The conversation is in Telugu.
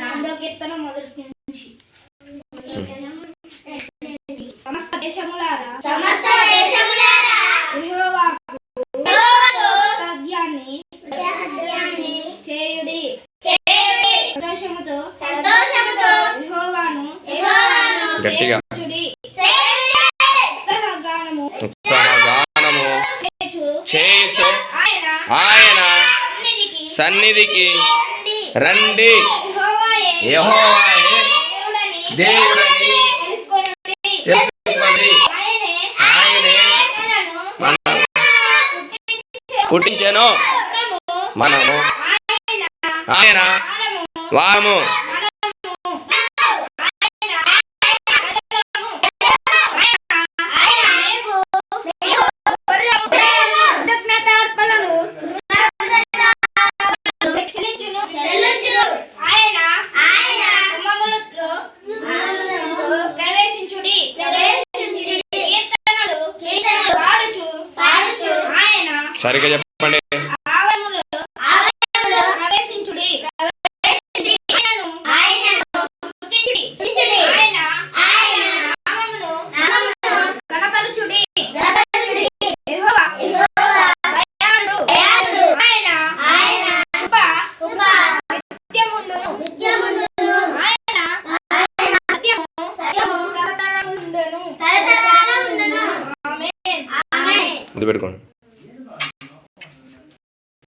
కీర్తన మొదటి నుంచి సమస్త దేశములారా సమస్త దేశములారా యెహోవాకు సత్యాన్ని చేయుడి చేయుడి సంతోషముతో సంతోషముతో యెహోవాను యెహోవాను గట్టిగా చేయుచు ఆయన సన్నిధికి రండి. యెహోవాయే దేవుడని. తెలుసుకొని ఆయనే పుట్టించెను మనము. ఆయన వాము ఆమేన్. ముందు పెట్టుకోండి.